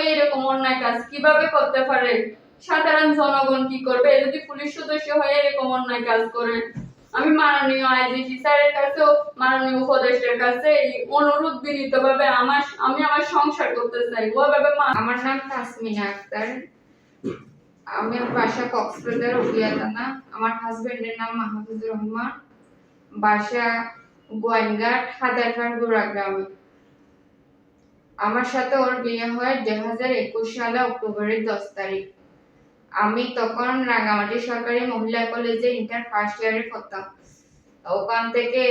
হয়ে এরকম অন্যায় কাজ কীভাবে করতে পারে? সাধারণ জনগণ কি করবে? যদি পুলিশ সদস্য হয়ে এরকম অন্যায় কাজ করে, আমি মাননীয় আইজিপি স্যারের কাছেও, মাননীয় উপদেষ্টার কাছে এই অনুরোধ বিনীত ভাবে আমার, আমি আমার সংসার করতে চাই। ওভাবে আমার নাম তাসমিনা আক্তার। আমি বাসা কক্সবাজার উকিয়াতানা আমার হাজবেন্ডের নাম মাহফুজুর রহমান। বাসা গোয়াইনঘাট হাদারঘাট গুড়াগ্রামে আমার সাথে ওর বিয়ে হয় দুই হাজার একুশ সালে অক্টোবরের দশ তারিখ। আমি তখন রাঙ্গামাটি সরকারি মহিলা কলেজে ইন্টার ফার্স্ট ইয়ারে পড়তাম। ওখান থেকে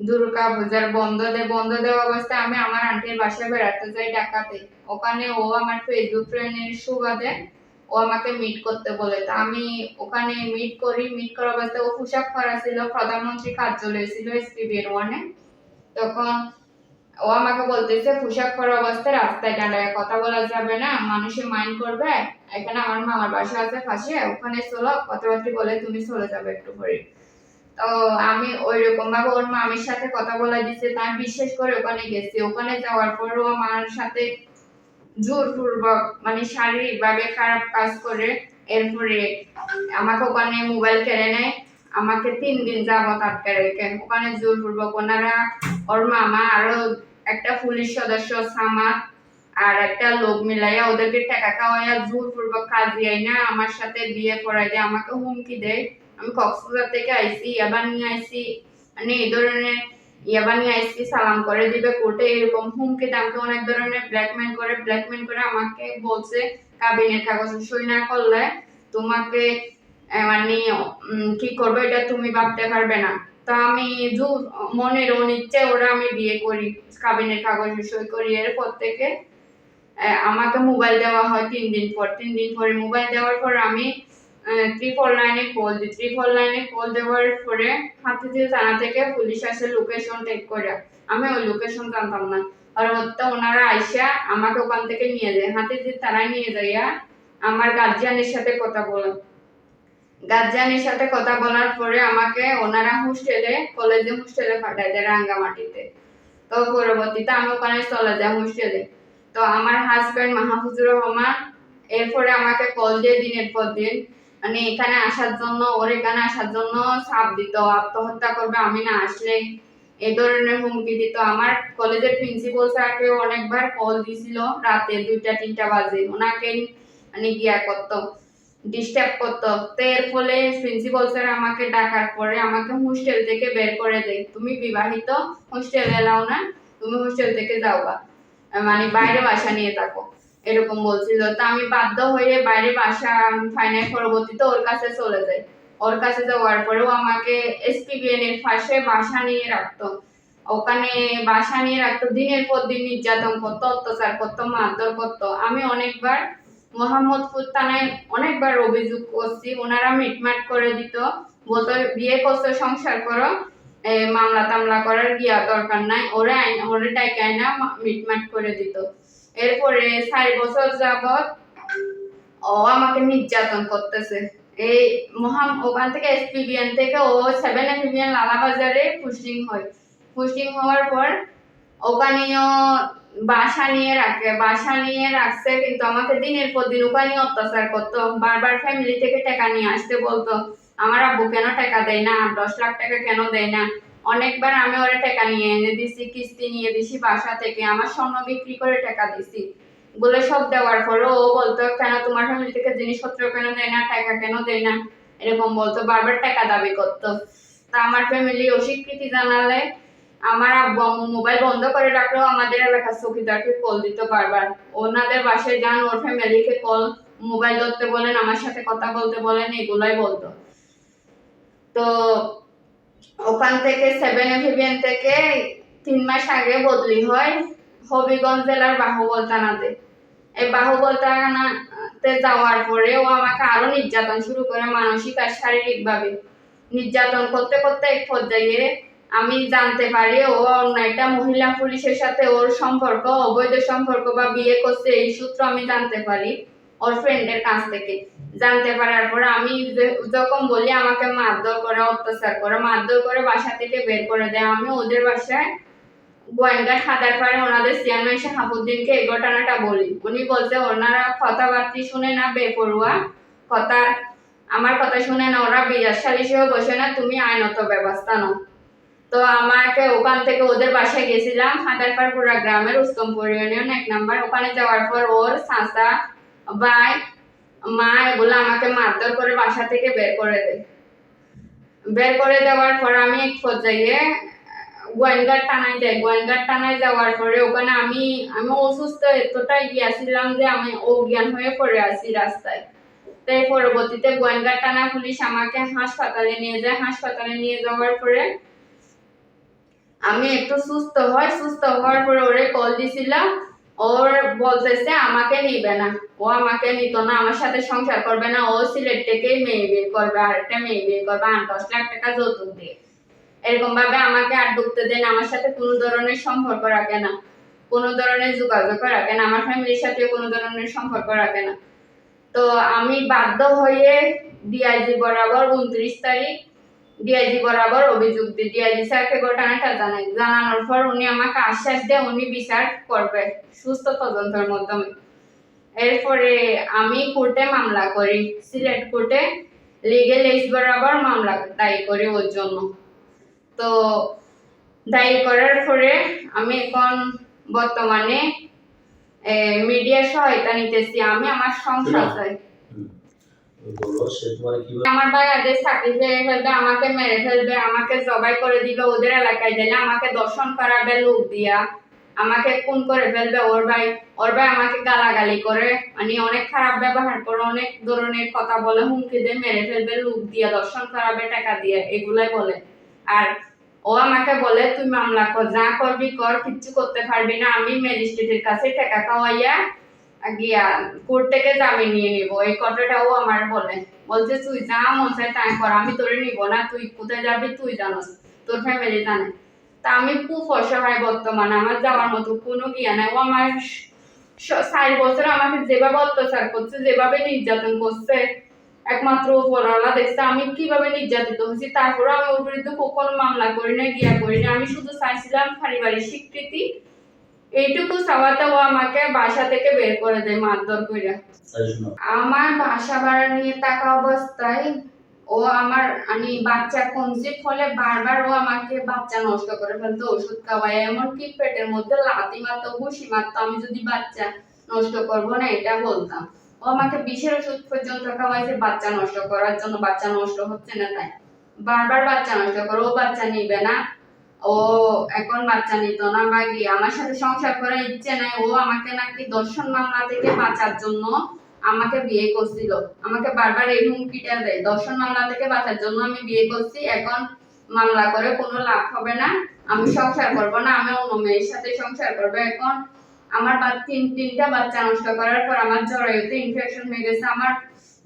দুর্গা পূজার বন্ধ দে, বন্ধ দেওয়া অবস্থায় আমি আমার আন্টির বাসায় বেড়াতে যাই ঢাকাতে। ওখানে ও আমার ফেসবুক ফ্রেন্ডের সুবাদে ও আমাকে মিট করতে বলে। তা আমি ওখানে মিট করি মিট করার অবস্থায় ও পোশাক পরা ছিল। প্রধানমন্ত্রী কার্যালয়ে ছিল এসপিবির ওয়ানে তখন ও আমাকে বলতেছে, পোশাক পরা অবস্থায় রাস্তায় দাঁড়ায় কথা বলা যাবে না মানুষে মাইন্ড করবে। এখানে আমার মামার বাসা আছে পাশে, ওখানে চলো, কথাবার্তি বলে তুমি চলে যাবে একটু পরে। তো আমি ওই রকম ভাবে ওর মামির সাথে কথা বলা দিচ্ছে তা আমি বিশ্বাস করে ওখানে গেছি। ওখানে যাওয়ার পর ও আমার সাথে জোর জোরপূর্বক মানে শারীরিক ভাবে খারাপ কাজ করে। এরপরে আমাকে ওখানে মোবাইল কেড়ে নেয়। আমাকে তিন দিন যাবত আটকে রেখে। ওখানে জোরপূর্বক ওনারা ওর মামা আরও একটা পুলিশ সদস্য সামাদ আর একটা লোক মিলাইয়া ওদেরকে টাকা খাওয়াইয়া জোরপূর্বক কাজিয়াই না, আমার সাথে বিয়ে করাই দেয় আমাকে হুমকি দেয় আমি কক্সবাজার থেকে আইছি ইয়াবা নিয়ে আইছি। মানে এই ধরনের ইয়াবা নিয়ে আইছি, সালাম করে দিবে কোর্টে, এরকম হুমকি দামকে অনেক ধরনের ব্ল্যাকমেল করে ব্ল্যাকমেল করে আমাকে বলছে, কাবিনের কাগজ সই না করলে তোমাকে মানে কি করবে এটা তুমি ভাবতে পারবে না। তা আমি জোর মনের অনিচ্ছে, ওরা আমি বিয়ে করি, কাবিনের কাগজ সই করি। এরপর থেকে আমাকে মোবাইল দেওয়া হয় তিন দিন পর। তিন দিন পরে মোবাইল দেওয়ার পর আমি ত্রিপল লাইনে কল দিই। ত্রিপল লাইনে কল দেওয়ার পরে হাতিঝিল থানা থেকে পুলিশ আসে লোকেশন টেক করে। আমি ওই লোকেশন জানতাম না। পরবর্তী ওনারা আইসা আমাকে ওখান থেকে নিয়ে যায়। হাতিঝিল থানায় নিয়ে যাইয়া আমার গার্জিয়ানের সাথে কথা বলে। গার্জিয়ানের সাথে কথা বলার পরে আমাকে ওনারা হোস্টেলে, কলেজে হোস্টেলে পাঠায় দেয় রাঙ্গামাটিতে। তো পরবর্তীতে আমি ওখানে চলে যাই হোস্টেলে। তো আমার হাজব্যান্ড মাহফুজুর রহমান এরপরে আমাকে কল দিয়ে দিনের পর দিন মানে এখানে আসার জন্য, ওর এখানে আসার জন্য চাপ দিত, আত্মহত্যা করবে, আমি না আসলে এ ধরনের হুমকি দিত। আমার কলেজের প্রিন্সিপাল স্যারকে অনেকবার কল দিছিল, রাতে দুইটা, তিনটা বাজে। ওনাকে মানে গিয়া করতো। ডিস্টার্ব করতো। তো এর ফলে প্রিন্সিপাল স্যার আমাকে ডাকার পরে আমাকে হোস্টেল থেকে বের করে দেয়। তুমি বিবাহিত হোস্টেলে এলাও না, তুমি হোস্টেল থেকে যাওবা মানে বাইরে বাসা নিয়ে থাকো। এরকম বলছিল তো আমি বাধ্য হয়ে বাইরে বাসা ফাইনাল পরবর্তীতে ওর কাছে চলে যাই। ওর কাছে যাওয়ার পরেও আমাকে এসপিবিএন এর পাশে বাসা নিয়ে রাখতো। ওখানে বাসা নিয়ে রাখতো। দিনের পর দিন নির্যাতন করতো, অত্যাচার করতো, মারধর করতো। আমি অনেকবার মোহাম্মদপুর থানায় অনেকবার অভিযোগ করছি, ওনারা মিটমাট করে দিত, বলতো, বিয়ে করছ, সংসার করো মামলা টামলা করার গিয়া দরকার নাই। ওরা আইন, ওরা ডাইকে আইনা মিটমাট করে দিত। এরপরে চারি বছর যাবত ও আমাকে নির্যাতন করতেছে। এই মহাম, ওখান থেকে এসপিবিএন থেকে ও সেভেন এফবিএন লালাবাজারে পোস্টিং হয়। পোস্টিং হওয়ার পর ওখানেও বাসা নিয়ে রাখে, বাসা নিয়ে রাখছে কিন্তু আমাকে দিনের পর দিন ওখানে অত্যাচার করতো। বারবার ফ্যামিলি থেকে টাকা নিয়ে আসতে বলতো, আমার আব্বু কেন টাকা দেয় না? দশ লাখ টাকা কেন দেয় না? অনেকবার আমি ওরা টাকা নিয়ে এনে দিছি, কিস্তি নিয়ে দিছি বাসা থেকে, আমার স্বর্ণ বিক্রি করে টাকা দিছি। বলে সব দেওয়ার পরও ও বলতো, কেন তোমার ফ্যামিলি থেকে জিনিসপত্র কেন দেয় না? টাকা কেন দেয় না? এরকম বলতো, বারবার টাকা দাবি করতো। তা আমার ফ্যামিলি অস্বীকৃতি জানালে আমার আব্বু মোবাইল বন্ধ করে রাখলেও আমাদের এলাকার চৌকিদারকে কল দিত বারবার। ওনাদের বাসায় যান, ওর ফ্যামিলিকে কল মোবাইল ধরতে বলেন, আমার সাথে কথা বলতে বলেন, এগুলাই বলতো। তো ওখান থেকে সেভেন এভিবিএন থেকে তিন মাস আগে বদলি হয় হবিগঞ্জ জেলার বাহুবল থানাতে। এই বাহুবল থানাতে যাওয়ার পরে ও আমাকে আরও নির্যাতন শুরু করে মানসিক আর শারীরিক ভাবে নির্যাতন করতে করতে এক পর্যায়ে আমি জানতে পারি ও অন্য একটা মহিলা পুলিশের সাথে ওর সম্পর্ক, অবৈধ সম্পর্ক বা বিয়ে করছে, এই সূত্র আমি জানতে পারি ওর ফ্রেন্ডের কাছ থেকে। জানতে পারার পর আমি যখন বলি আমাকে মারধর করে, অত্যাচার করে, মারধর করে বাসা থেকে বের করে দেয়। আমি ওদের বাসায় গোয়েন্দার হাজার পারে ওনাদের চেয়ারম্যান শাহাবুদ্দিনকে এই ঘটনাটা বলি। উনি বলছে, ওনারা কথাবার্তি শুনে না, বেপরোয়া কথা। আমার কথা শুনে না, ওরা বিরাট সালিশেও বসে না, তুমি আইনত ব্যবস্থা নাও। তো আমাকে ওখান থেকে ওদের বাসায় গেছিলাম। হাজারপাড়পুরা গ্রামের উত্তমপুর ইউনিয়ন এক নাম্বার। ওখানে যাওয়ার পর ওর চাচা ভাই, মা এগুলো আমাকে মারধর করে বাসা থেকে বের করে দেয়। বের করে দেওয়ার পর আমি এক পর্যায়ে, গোয়েনঘাট টানায় যাই। গোয়েনঘাট টানায় যাওয়ার পরে ওখানে আমি আমি অসুস্থ, এতটাই গিয়েছিলাম যে আমি অজ্ঞান হয়ে পড়ে আছি রাস্তায়। তাই পরবর্তীতে গোয়েনঘাট টানা পুলিশ আমাকে হাসপাতালে নিয়ে যায়। হাসপাতালে নিয়ে যাওয়ার পরে আমি একটু সুস্থ হয়, সুস্থ হওয়ার পরে ওরে কল দিছিলাম। ওর বলতেছে, আমাকে নিবে না। ও আমাকে নিত না, আমার সাথে সংসার করবে না। ও সিলেট থেকেই মেয়ে বিয়ে করবে আর একটা মেয়ে বিয়ে করবে, আট, দশ লাখ টাকা যৌতুক দিয়ে। এরকম ভাবে আমাকে আর ঢুকতে দেন আমার সাথে কোনো ধরনের সম্পর্ক রাখে না। কোনো ধরনের যোগাযোগ রাখে না, আমার ফ্যামিলির সাথে কোনো ধরনের সম্পর্ক রাখে না। তো আমি বাধ্য হয়ে ডিআইজি বরাবর উনত্রিশ তারিখ ডিআইজি বরাবর অভিযোগ দিই ডিআইজি স্যারকে ঘটনাটা জানাই। জানানোর পর উনি আমাকে আশ্বাস দেয়, উনি বিচার করবে, সুস্থ তদন্তের মাধ্যমে। এরপরে আমি কোর্টে মামলা করি, সিলেট কোর্টে লিগেল এইজ বরাবর মামলা দায়ী করি ওর জন্য। তো দায়ী করার পরে আমি এখন বর্তমানে মিডিয়ার সহায়তা নিতেছি। আমি আমার সংসার চাই বলো সে তোমার কীভাবে আমার ভাই আমাকে মেরে ফেলবে, আমাকে জবাই করে দিবে ওদের এলাকায় গেলে আমাকে দর্শন করাবে লোক দিয়া। আমাকে খুন করে ফেলবে ওর ভাই। ওর ভাই আমাকে গালাগালি করে। মানে অনেক খারাপ ব্যবহার করে, অনেক ধরনের কথা বলে, হুমকি দিয়ে মেরে ফেলবে, লোক দিয়া, দর্শন করাবে, টাকা দিয়ে, এগুলাই বলে। আর ও আমাকে বলে, তুই মামলা কর, যা করবি কর, কিচ্ছু করতে পারবি না। আমি ম্যাজিস্ট্রেটের কাছে টাকা খাওয়াইয়া গিয়া কোর্ট থেকে জামিন নিয়ে নিব। এই কথাটাও আমার বলে। বলছে, তুই যা মন চায় তাই কর, আমি তোরে নিব না। তুই কোথায় যাবি তুই তোর ফ্যামিলি জানে। তা আমি খুব অসহায় বর্তমানে। আমার যাওয়ার মতো কোনো গিয়া নাই। ও আমার বছর আমাকে যেভাবে অত্যাচার করছে, যেভাবে নির্যাতন করছে, একমাত্র উপরওয়ালা দেখছে, আমি কীভাবে নির্যাতিত হয়েছি তারপরে আমি ওর বিরুদ্ধে কখনো মামলা করি না গিয়া করি না আমি শুধু চাইছিলাম পারিবারিক স্বীকৃতি এইটুকু চাওয়াতে ও আমাকে বাসা থেকে বের করে দেয় মারধর কইরা। আমার বাসা ভাড়া নিয়ে থাকা অবস্থায় ও আমার আমি বাচ্চা কনসিভ হলে বারবার ও আমাকে বাচ্চা নষ্ট করে ফেলতো ওষুধ খাওয়ায় এমনকি পেটের মধ্যে লাথি মারতো ঘুষি মারতো আমি যদি বাচ্চা নষ্ট করব না এটা বলতাম। ও আমাকে বিষের ওষুধ পর্যন্ত খাওয়াইছে বাচ্চা নষ্ট করার জন্য বাচ্চা নষ্ট হচ্ছে না তাই। বারবার বাচ্চা নষ্ট করে ও বাচ্চা নিবে না ও এখন বাচ্চা নিত না বা কি? আমার সাথে সংসার করার ইচ্ছে নাই। ও আমাকে নাকি দর্শন মামলা থেকে বাঁচার জন্য আমাকে বিয়ে করছিল। আমাকে বারবার এই হুমকিটা দেয়। দর্শন মামলা থেকে বাঁচার জন্য আমি বিয়ে করছি। এখন মামলা করে কোনো লাভ হবে না। আমি সংসার করব না। আমি অন্য মেয়ের সাথে সংসার করব। এখন আমার তিন তিনটা বাচ্চা নষ্ট করার পর আমার জরায়ুতে ইনফেকশন হয়ে গেছে। আমার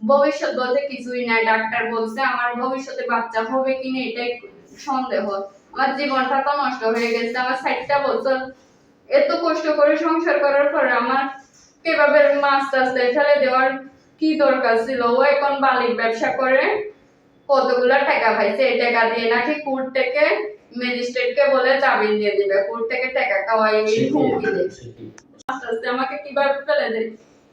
ভবিষ্যৎ বলতে কিছুই নাই। ডাক্তার বলছে আমার ভবিষ্যতে বাচ্চা হবে কিনা এটাই সন্দেহ। আমার জীবনটা তো নষ্ট হয়ে গেছে আমার ষাটটা বছর এত কষ্ট করে সংসার করার পরে আমার কীভাবে মাছ রাস্তায় ফেলে দেওয়ার কি দরকার ছিল? ও এখন বালির ব্যবসা করে কতগুলো টাকা পাইছে? এই টাকা দিয়ে নাকি কোর্ট থেকে ম্যাজিস্ট্রেটকে বলে জামিন দিয়ে দিবে। কোর্ট থেকে টাকা খাওয়াই হুমকি দেয় সে কি আস্তে আস্তে আমাকে কীভাবে ফেলে দেয়?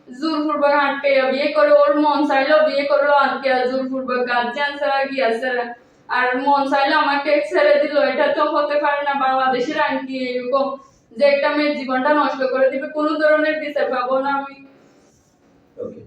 জোরপূর্বক আটকে বিয়ে করে ওর মন চাইলো বিয়ে করল আটকে জোরপূর্বক গার্জিয়ান ছাড়া গিয়েছে আর মন চাইলে আমাকে ছেড়ে দিল। এটা তো হতে পারে না, বাংলাদেশের আইন কি এরকম যে একটা মেয়ের জীবনটা নষ্ট করে দিবে। কোনো ধরনের বিচার পাবো না আমি। ওকে